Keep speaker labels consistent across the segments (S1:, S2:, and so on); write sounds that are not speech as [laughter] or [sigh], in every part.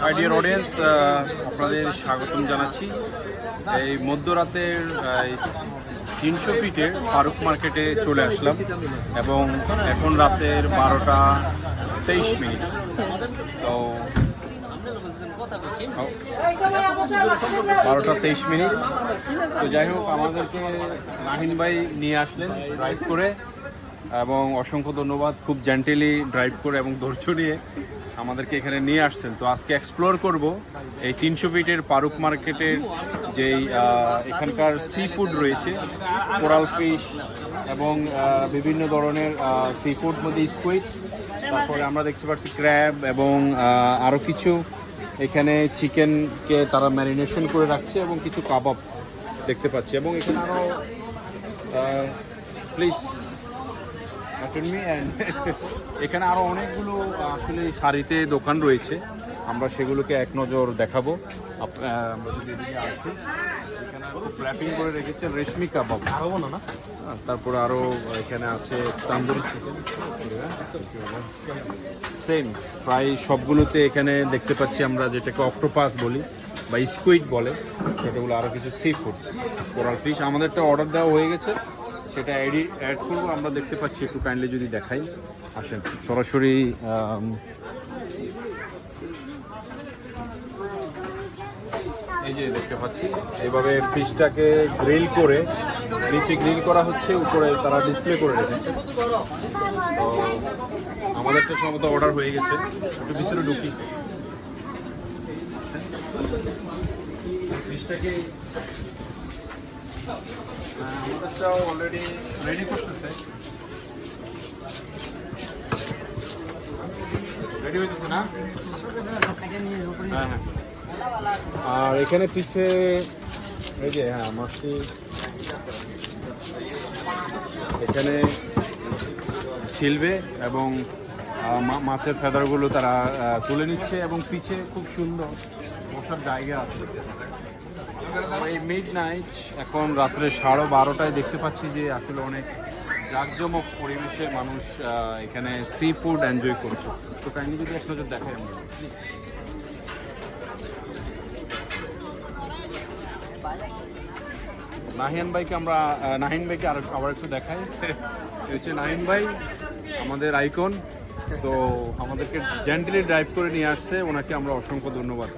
S1: High dear audience আপনাদের স্বাগতম জানাচ্ছি। এই মধ্যরাতের তিনশো ফিটের ফারুক মার্কেটে চলে আসলাম এবং এখন রাতের বারোটা তেইশ মিনিট। তো বারোটা তেইশ মিনিট। তো যাই হোক, আমাদেরকে নাহিন ভাই নিয়ে আসলেন ড্রাইভ করে। এবং অসংখ্য ধন্যবাদ খুব জেন্টেলি ড্রাইভ করে এবং ধৈর্য নিয়ে আমাদেরকে এখানে নিয়ে আসছেন। তো আজকে এক্সপ্লোর করব এই তিনশো ফিটের পারুক মার্কেটের যেই এখানকার সি ফুড রয়েছে কোরাল ফিশ এবং বিভিন্ন ধরনের সি ফুড মধ্যে স্কুইড তারপরে আমরা দেখতে পাচ্ছি ক্র্যাব এবং আরও কিছু। এখানে চিকেনকে তারা ম্যারিনেশন করে রাখছে এবং কিছু কাবাব দেখতে পাচ্ছি এবং এখানে আরও প্লিজ অ্যান্ড [laughs] এখানে আরও অনেকগুলো আসলে শাড়িতে দোকান রয়েছে। আমরা সেগুলোকে এক নজর দেখাবো। আমরা যদি এদিকে আসি এখানে র্যাপিং করে রেখেছে রেশমি কাবাব। খাব না। না তারপর আরও এখানে আছে তান্দুরি চিকেন সেম প্রায় সবগুলোতে এখানে দেখতে পাচ্ছি আমরা যেটাকে অক্টোপাস বলি বা স্কুইড বলে। সেটাগুলো আরও কিছু সি ফুড কোরাল ফিশ আমাদেরটা অর্ডার দেওয়া হয়ে গেছে। সেটা অ্যাডি অ্যাড করব। আমরা দেখতে পাচ্ছি, একটু কাইন্ডলি যদি দেখাই। আসেন, সরাসরি এই যে দেখতে পাচ্ছি, এইভাবে ফিশটাকে গ্রিল করে, নিচে গ্রিল করা হচ্ছে, উপরে তারা ডিসপ্লে করে রেখেছে। তো আমাদেরটা সম্ভবত অর্ডার হয়ে গেছে। একটু ভিতরে ঢুকি। ফিশটাকে হ্যাঁ হ্যাঁ। আর এখানে পিছে এই যে হ্যাঁ মাছটি এখানে ছিলবে এবং মাছের ফেদারগুলো তারা তুলে নিচ্ছে এবং পিছে খুব সুন্দর বসার জায়গা আছে। এই মিড নাইট এখন রাত্রে সাড়ে বারোটায় দেখতে পাচ্ছি যে আসলে অনেক জাঁকজমক পরিবেশে মানুষ এখানে সি ফুড এনজয় করছে। তো কাইন্ডলি যদি এক নজর দেখাই আমরা নাহিয়ান ভাইকে আমরা নাহিন ভাইকে আর আবার একটু দেখাই। হচ্ছে নাহিন ভাই, আমাদের আইকন তো আমাদেরকে জেন্টলি ড্রাইভ করে নিয়ে আসছে। ওনাকে আমরা অসংখ্য ধন্যবাদ।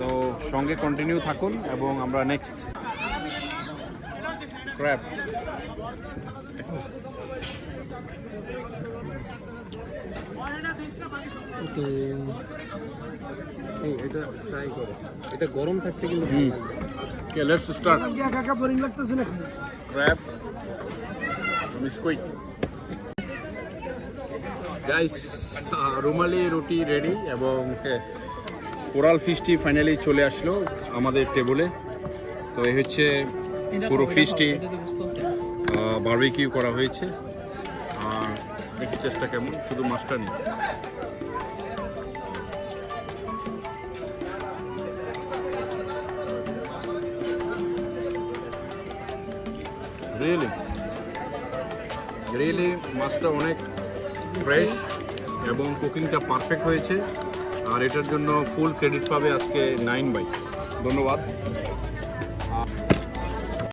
S1: তো সঙ্গে কন্টিনিউ থাকুন এবং আমরা নেক্সট ক্র্যাপ
S2: এই এটা ট্রাই করো। এটা গরম থাকতে কিন্তু
S1: হুম। ওকে লেটস স্টার্ট
S3: কাকা বোরিং লাগতেছে না
S1: ক্র্যাব স্কুইড গাইস রুমালি রুটি রেডি এবং কোরাল ফিশটি ফাইনালি চলে আসলো আমাদের টেবলে তো এই হচ্ছে পুরো ফিশটি বারবিকিউ করা হয়েছে। আর দেখি টেস্টটা কেমন, শুধু মাছটা নেই। রিয়েলি রিয়েলি মাছটা অনেক ফ্রেশ এবং কুকিংটা পারফেক্ট হয়েছে। আর এটার জন্য ফুল ক্রেডিট পাবে আজকে নাইন বাই ধন্যবাদ।